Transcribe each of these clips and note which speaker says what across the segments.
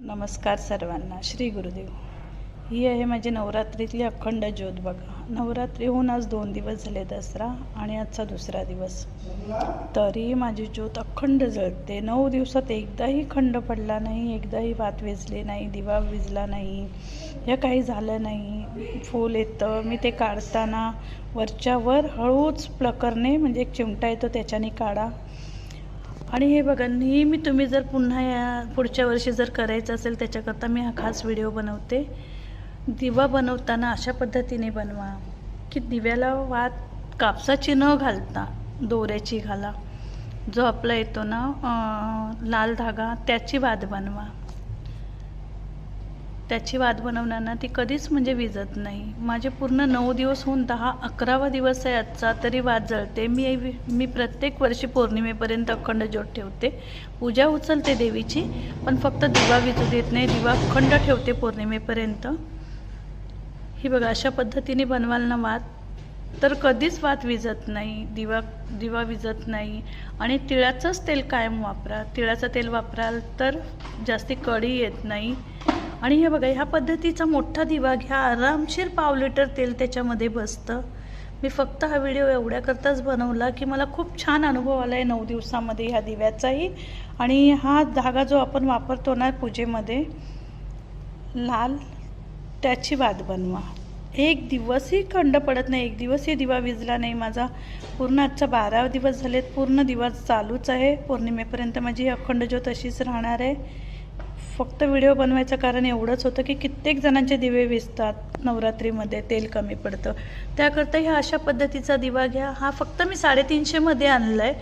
Speaker 1: नमस्कार सर्वांना श्री गुरुदेव. ही आहे माझी नवरात्रीतली अखंड ज्योत बघा. नवरात्री होऊन आज दोन दिवस झाले दसरा आणि आजचा दुसरा दिवस. तरी माझी ज्योत अखंड जळते. नऊ दिवसात एकदाही खंड पडला नाही एकदाही वात विजली नाही दिवा विजला नाही हे काही झालं नाही. फूल येतं. मी ते काढताना वरच्यावर हळूच प्लकरने म्हणजे एक चिमटा येतो त्याच्याने काढा. आणि हे बघा नेहमी तुम्ही जर पुन्हा या पुढच्या वर्षी जर करायचं असेल त्याच्याकरता मी हा खास व्हिडिओ बनवते. दिवा बनवताना अशा पद्धतीने बनवा की दिव्याला वात कापसाची न घालता दोऱ्याची घाला. जो आपला येतो ना लाल धागा त्याची वाद बनवा. त्याची वाद बनवताना ती कधीच म्हणजे विजत नाही. माझे पूर्ण नऊ दिवस होऊन दहा अकरावा दिवस आहे आजचा तरी वाद जळते. मी मी प्रत्येक वर्षी पौर्णिमेपर्यंत अखंड ज्योत ठेवते. पूजा उचलते देवीची पण फक्त दिवा विजू देत नाही. दिवा अखंड ठेवते पौर्णिमेपर्यंत. ही बघा अशा पद्धतीने बनवाल ना वाद तर कधीच वात विजत नाही. दिवा दिवा विजत नाही. आणि तिळाचंच तेल कायम वापरा. तिळाचं तेल वापराल तर जास्ती कढी येत नाही. आणि हे बघा ह्या पद्धतीचा मोठा दिवा घ्या आरामशीर पाव लिटर तेल त्याच्यामध्ये बसतं. मी फक्त हा व्हिडिओ एवढ्याकरताच बनवला की मला खूप छान अनुभव आला आहे नऊ दिवसामध्ये ह्या दिव्याचाही. आणि हा धागा जो आपण वापरतो ना पूजेमध्ये लाल त्याची वाद बनवा. एक दिवसही खंड पडत नाही एक दिवसही दिवा विजला नाही माझा. पूर्ण आजचा बारा दिवस झालेत पूर्ण दिवस चालूच आहे. पौर्णिमेपर्यंत माझी अखंड ज्योत अशीच राहणार आहे. फक्त व्हिडिओ बनवायचं कारण एवढंच होतं की कित्येक जणांचे दिवे विजतात नवरात्रीमध्ये तेल कमी पडतं. त्याकरता ह्या अशा पद्धतीचा दिवा घ्या. हा फक्त मी साडेतीनशेमध्ये आणला आहे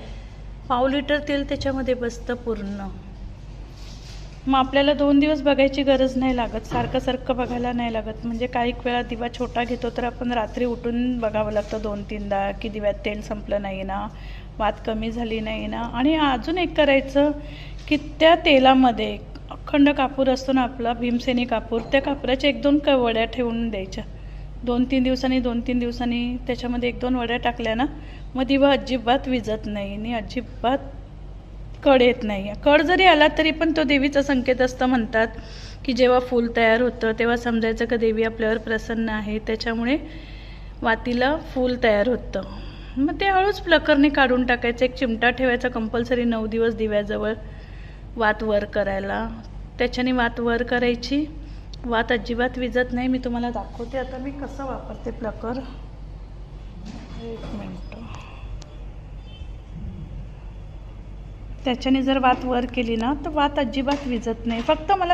Speaker 1: पाव लिटर तेल त्याच्यामध्ये बसतं पूर्ण. मग आपल्याला दोन दिवस बघायची गरज नाही लागत. सारखं सारखं बघायला नाही लागत. म्हणजे काही वेळा दिवा छोटा घेतो तर आपण रात्री उठून बघावं लागतं दोन तीनदा की दिव्यात तेल संपलं नाही ना वात कमी झाली नाही ना. आणि अजून एक करायचं की त्या तेलामध्ये अखंड कापूर असतो ना आपला भीमसेनी कापूर त्या कापराच्या एक दोन क वड्या ठेवून द्यायच्या. दोन तीन दिवसांनी दोन तीन दिवसांनी त्याच्यामध्ये एक दोन वड्या टाकल्या ना मग दिवा अजिबात विजत नाही आणि अजिबात कड येत नाही. कड जरी आला तरी पण तो देवीचा संकेत असतं म्हणतात की जेव्हा फूल तयार होतं तेव्हा समजायचं का देवी आपल्यावर प्रसन्न आहे त्याच्यामुळे वातीला फूल तयार होतं. मग ते हळूच प्लकरने काढून टाकायचं एक चिमटा ठेवायचा कंपल्सरी नऊ दिवस दिव्याजवळ. वात वर करायला. त्याच्याने वात वर करायची. वात अजिबात विजत नाही. मी तुम्हाला दाखवते. आता मी कसं वापरते प्लकर एक मिनटं. त्याच्याने जर वात वर केली ना तर वात अजिबात विजत नाही. फक्त मला